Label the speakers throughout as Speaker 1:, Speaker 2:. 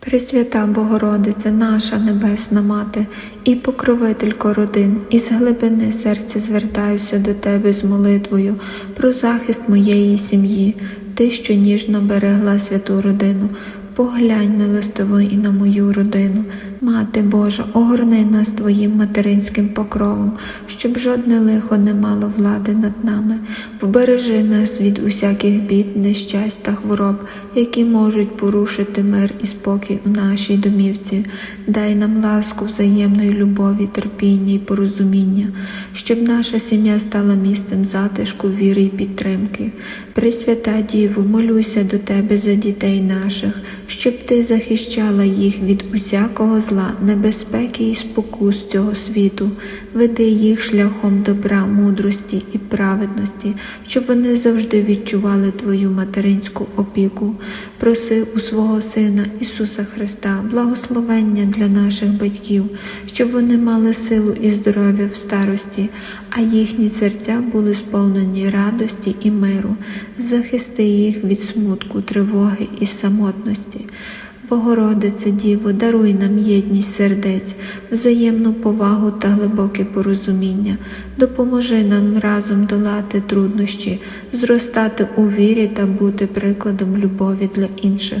Speaker 1: Пресвята Богородице, наша Небесна Мати і покровителько родин, із глибини серця звертаюся до Тебе з молитвою про захист моєї сім'ї, Ти, що ніжно берегла святу родину. Поглянь милостиво і на мою родину. Мати Божа, огорни нас Твоїм материнським покровом, щоб жодне лихо не мало влади над нами. Вбережи нас від усяких бід, нещасть та хвороб, які можуть порушити мир і спокій у нашій домівці. Дай нам ласку взаємної любові, терпіння і порозуміння, щоб наша сім'я стала місцем затишку, віри і підтримки. Пресвята Діво, молюся до Тебе за дітей наших, щоб Ти захищала їх від усякого зла, небезпеки і спокус цього світу, веди їх шляхом добра, мудрості і праведності, щоб вони завжди відчували Твою материнську опіку. Проси у свого Сина Ісуса Христа благословення для наших батьків, щоб вони мали силу і здоров'я в старості, а їхні серця були сповнені радості і миру. Захисти їх від смутку, тривоги і самотності. Богородице Діво, даруй нам єдність сердець, взаємну повагу та глибоке порозуміння, допоможи нам разом долати труднощі, зростати у вірі та бути прикладом любові для інших.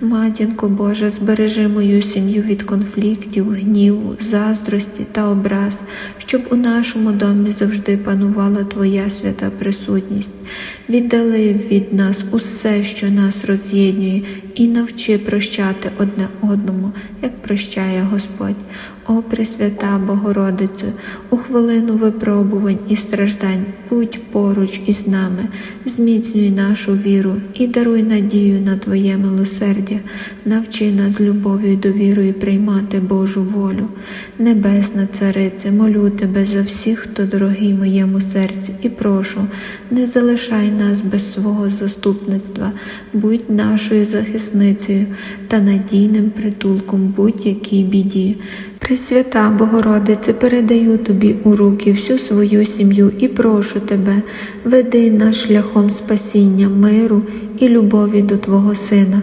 Speaker 1: Матінко Божа, збережи мою сім'ю від конфліктів, гніву, заздрості та образ, щоб у нашому домі завжди панувала Твоя свята присутність. Віддали від нас усе, що нас роз'єднує, і навчи прощати одне одному, як прощає Господь. О Пресвята Богородицю, у хвилину випробувань і страждань будь поруч із нами, зміцнюй нашу віру і даруй надію на Твоє милосердя, навчи нас любов'ю і довірою приймати Божу волю. Небесна Царице, молю Тебе за всіх, хто дорогий моєму серці, і прошу, не залишай нас без свого заступництва, будь нашою захисницею та надійним притулком будь-якій біді. Пресвята Богородице, передаю тобі у руки всю свою сім'ю і прошу тебе, веди нас шляхом спасіння, миру і любові до Твого Сина,